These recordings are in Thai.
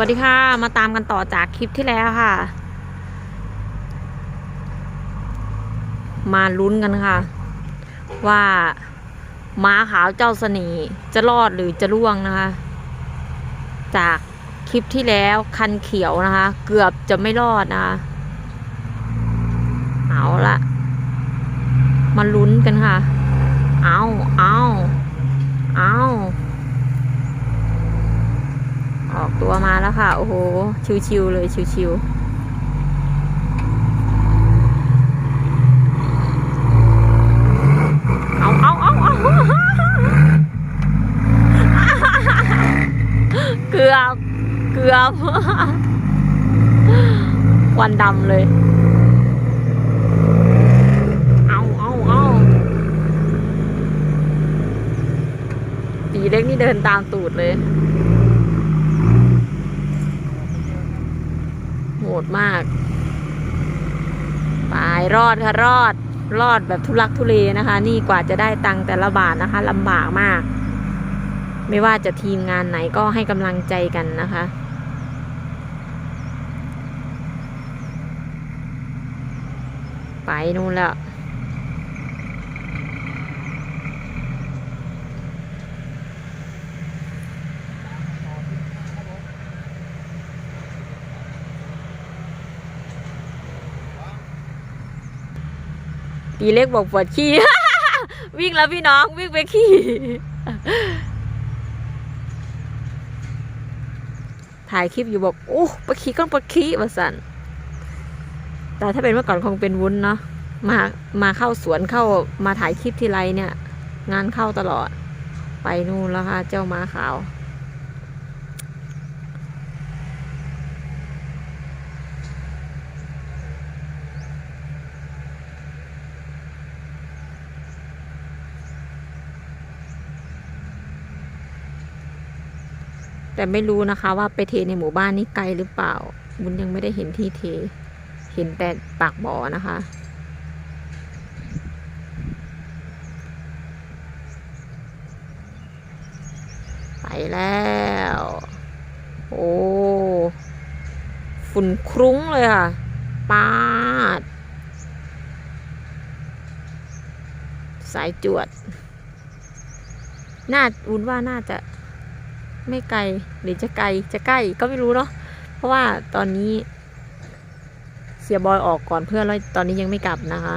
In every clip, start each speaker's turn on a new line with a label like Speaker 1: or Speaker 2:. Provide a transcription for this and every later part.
Speaker 1: วัสดีค่ะ มาตามกันต่อจากคลิปที่แล้วค่ะ มาลุ้นกันค่ะ ว่าม้าขาวเจ้าสน่ห์จะรอดหรือจะร่วงนะคะ จากคลิปที่แล้วคันเขียวนะคะ เกือบจะไม่รอดนะคะเอาละมาลุ้นกันค่ะ เอาเอาออกตัวมาแล้ว ค่ะ โอ้โห ชิวๆเลยชิวๆเอาเอาเอาเกือบเกือบควันดำเลย เอาเอาเอาตีเล็กนี่เดินตามตูดเลย หดมากไปรอดค่ะรอด รอดแบบทุลักทุเลนะคะ นี่กว่าจะได้ตังค์แต่ละบาทนะคะลำบากมาก ไม่ว่าจะทีมงานไหนก็ให้กำลังใจกันนะคะไปนู่นแล้ว ปีเล็กบอกปวดขี้ วิ่งแล้วพี่น้องวิ่งไปขี้ ถ่ายคลิปอยู่บอกโอ้ปะขี้ก้อนปะขี้มาสันแต่ถ้าเป็นเมื่อก่อนคงเป็นวุ้นเนาะมามาเข้าสวนเข้ามาถ่ายคลิปทีไรเนี่ย งานเข้าตลอด ไปนู่นแล้วค่ะ เจ้าม้าขาว แต่ไม่รู้นะคะว่าไปเทในหมู่บ้านนี่ไกลหรือเปล่า บุญยังไม่ได้เห็นที่เท เห็นแต่ปากบ่อนะคะ ไปแล้ว โอ้ ฝุ่นคลุ้งเลยค่ะปาด สายจวด น่าวุ้นว่าน่าจะ ไม่ไกลหรือจะไกลจะใกล้ก็ไม่รู้เนาะเพราะว่าตอนนี้ เสียบอยออกก่อนเพื่อนแล้วตอนนี้ยังไม่กลับนะคะ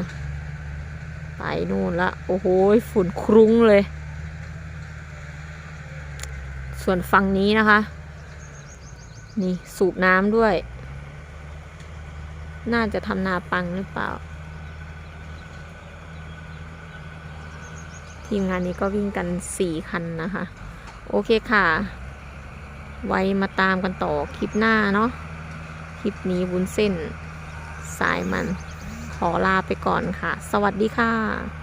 Speaker 1: ไปนู่นละโอ้โหฝุ่นครุ้งเลย ส่วนฝั่งนี้นะคะ นี่สูบน้ำด้วย น่าจะทำนาปังหรือเปล่าทีมงานนี้ก็วิ่งกันสี่คันนะคะ โอเคค่ะ ไว้มาตามกันต่อคลิปหน้าเนาะคลิปนี้วุ้นเส้นสายมันขอลาไปก่อนค่ะ สวัสดีค่ะ